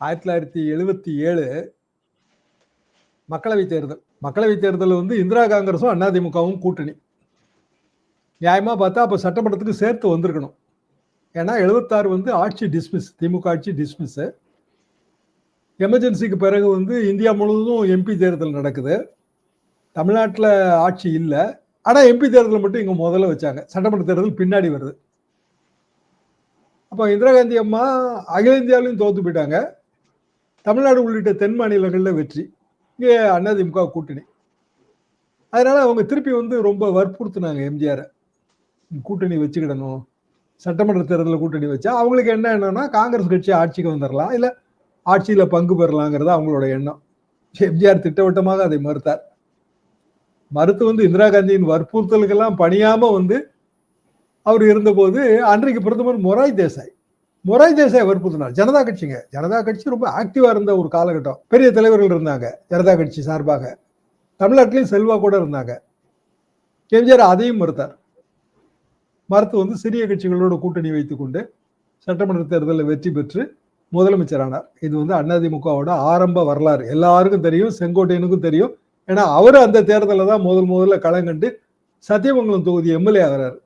ஆயிரத்தி தொள்ளாயிரத்தி எழுபத்தி ஏழு மக்களவை தேர்தல். மக்களவை தேர்தல் வந்து இந்திரா காங்கிரஸும் அதிமுகவும் கூட்டணி. நியாயமாக பார்த்தா அப்போ சட்டமன்றத்துக்கு சேர்த்து வந்திருக்கணும். ஏன்னா எழுபத்தாறு வந்து ஆட்சி டிஸ்மிஸ் திமுக ஆட்சி டிஸ்மிஸ்ஸு எமர்ஜென்சிக்கு பிறகு வந்து இந்தியா முழுவதும் எம்பி தேர்தல் நடக்குது. தமிழ்நாட்டில் ஆட்சி இல்லை. ஆனால் எம்பி தேர்தல் மட்டும் இங்கே முதல்ல வச்சாங்க. சட்டமன்ற தேர்தல் பின்னாடி வருது. அப்போ இந்திரா காந்தி அம்மா அகில இந்தியாவிலையும் தோத்து போயிட்டாங்க. தமிழ்நாடு உள்ளிட்ட தென் மாநிலங்களில் வெற்றி. இங்கே அதிமுக கூட்டணி. அதனால் அவங்க திருப்பி வந்து ரொம்ப வற்புறுத்தினாங்க எம்ஜிஆரை. கூட்டணி வச்சுக்கிடணும். சட்டமன்ற தேர்தலில் கூட்டணி வச்சா அவங்களுக்கு என்ன என்னன்னா காங்கிரஸ் கட்சி ஆட்சிக்கு வந்துடலாம் இல்லை ஆட்சியில் பங்கு பெறலாங்கிறது அவங்களோட எண்ணம். எம்ஜிஆர் திட்டவட்டமாக அதை மறுத்தார். மறுத்து வந்து இந்திரா காந்தியின் வற்புறுத்தலுக்கெல்லாம் பணியாமல் வந்து அவர் இருந்தபோது அன்றைக்கு பிரதமர் மொராய் தேசாய். மொராய் தேசாய் வற்புறுத்தினார். ஜனதா கட்சிங்க. ஜனதா கட்சி ரொம்ப ஆக்டிவாக இருந்த ஒரு காலகட்டம். பெரிய தலைவர்கள் இருந்தாங்க ஜனதா கட்சி சார்பாக. தமிழ்நாட்டிலையும் செல்வா கூட இருந்தாங்க. எம்ஜிஆர் அதையும் மறுத்தார். மறுத்து வந்து சிறிய கட்சிகளோட கூட்டணி வைத்துக்கொண்டு சட்டமன்ற தேர்தலில் வெற்றி பெற்று முதலமைச்சரானார். இது வந்து அதிமுகவோட ஆரம்ப வரலாறு. எல்லாருக்கும் தெரியும் செங்கோட்டையனுக்கும் தெரியும். ஏன்னா அவர் அந்த தேர்தலில் தான் முதல் முதல்ல களங்கண்டு சத்தியமங்கலம் தொகுதி எம்எல்ஏ ஆகிறார்.